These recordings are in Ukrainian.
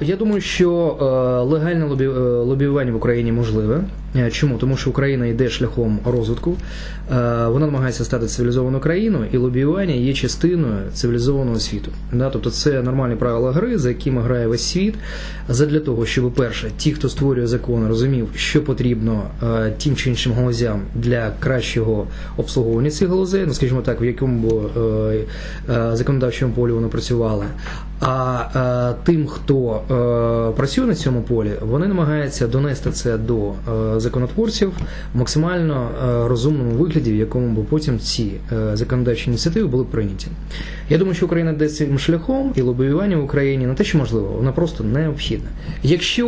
я думаю, що е, легальне е, лобіювання в Україні можливе. Е, Чому? Тому що Україна йде шляхом розвитку, вона намагається стати цивілізованою країною, і лобіювання є частиною цивілізованого світу. Тобто це нормальні правила гри, за якими грає весь світ. Задля того, щоб, перше, ті, хто створює закон, розумів, що потрібно тим чи іншим галузям для кращого обслуговування цих галузей, ну скажімо так, в якому б законодавчому полі вони працювали. А е, тим, хто е, працює на цьому полі, вони намагаються донести це до е, законотворців в максимально розумному вигляді, в якому б потім ці законодавчі ініціативи були прийняті. Я думаю, що Україна йде цим шляхом, і лобіювання в Україні не те, що можливо, воно просто необхідне. Якщо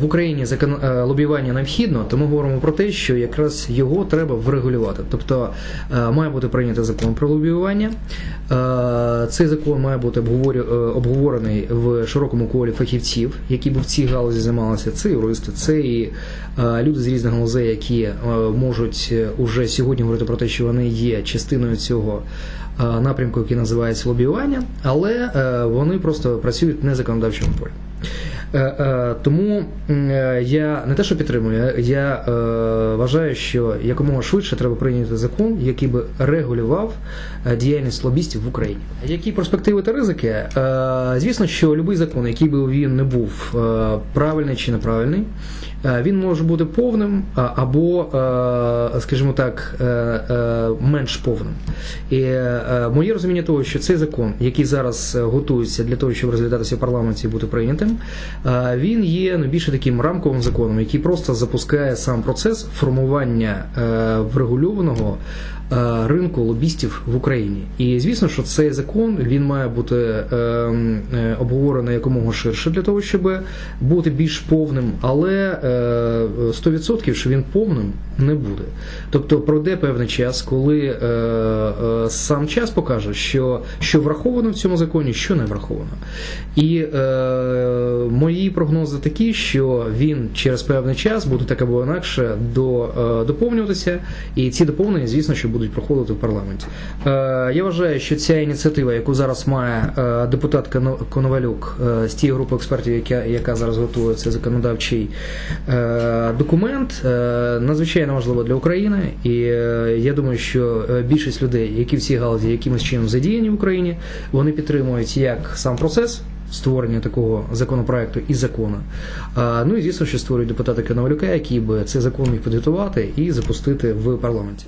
в Україні закон, лобіювання необхідно, то ми говоримо про те, що якраз його треба врегулювати. Тобто має бути прийнятий закон про лобіювання. Цей закон має бути обговорю- е, обговорений в широкому колі фахівців, які б в цій галузі займалися. Це юристи, це і е, люди з різних галузей, які е, можуть е, уже сьогодні говорити про те, що вони є частиною цього напрямку, який називається лобіювання, але вони просто працюють в незаконодавчому полі. Е, е, Тому е, я не те, що підтримую, я- вважаю, що якомога швидше треба прийняти закон, який би регулював діяльність лобістів в Україні. Які перспективи та ризики? Звісно, що будь-який закон, який би він не був правильний чи неправильний, він може бути повним або, скажімо так, менш повним. І моє розуміння того, що цей закон, який зараз готується для того, щоб розглядатися в парламенті і бути прийнятим, він є найбільше таким рамковим законом, який просто запускає сам процес формування е, врегульованого е, ринку лобістів в Україні. І звісно, що цей закон він має бути е, обговорений якомога ширше для того, щоб бути більш повним, але е, 100% що він повним не буде. Тобто пройде певний час, коли сам час покаже, що, що враховано в цьому законі, що не враховано. І е, мої прогнози такі, що він через певний час буде так або інакше до, е, доповнюватися, і ці доповнення, звісно, що будуть проходити в парламенті. Е, я вважаю, що ця ініціатива, яку зараз має е, депутат Коновалюк з тієї групи експертів, яка, яка зараз готує цей законодавчий документ, надзвичайно важлива для України. І я думаю, що більшість людей, які в цій галузі якимось чином задіяні в Україні, вони підтримують як сам процес. Створення такого законопроекту і закону. Ну і звісно, що створюють депутати Коновалюка, які би цей закон міг підготувати і запустити в парламенті.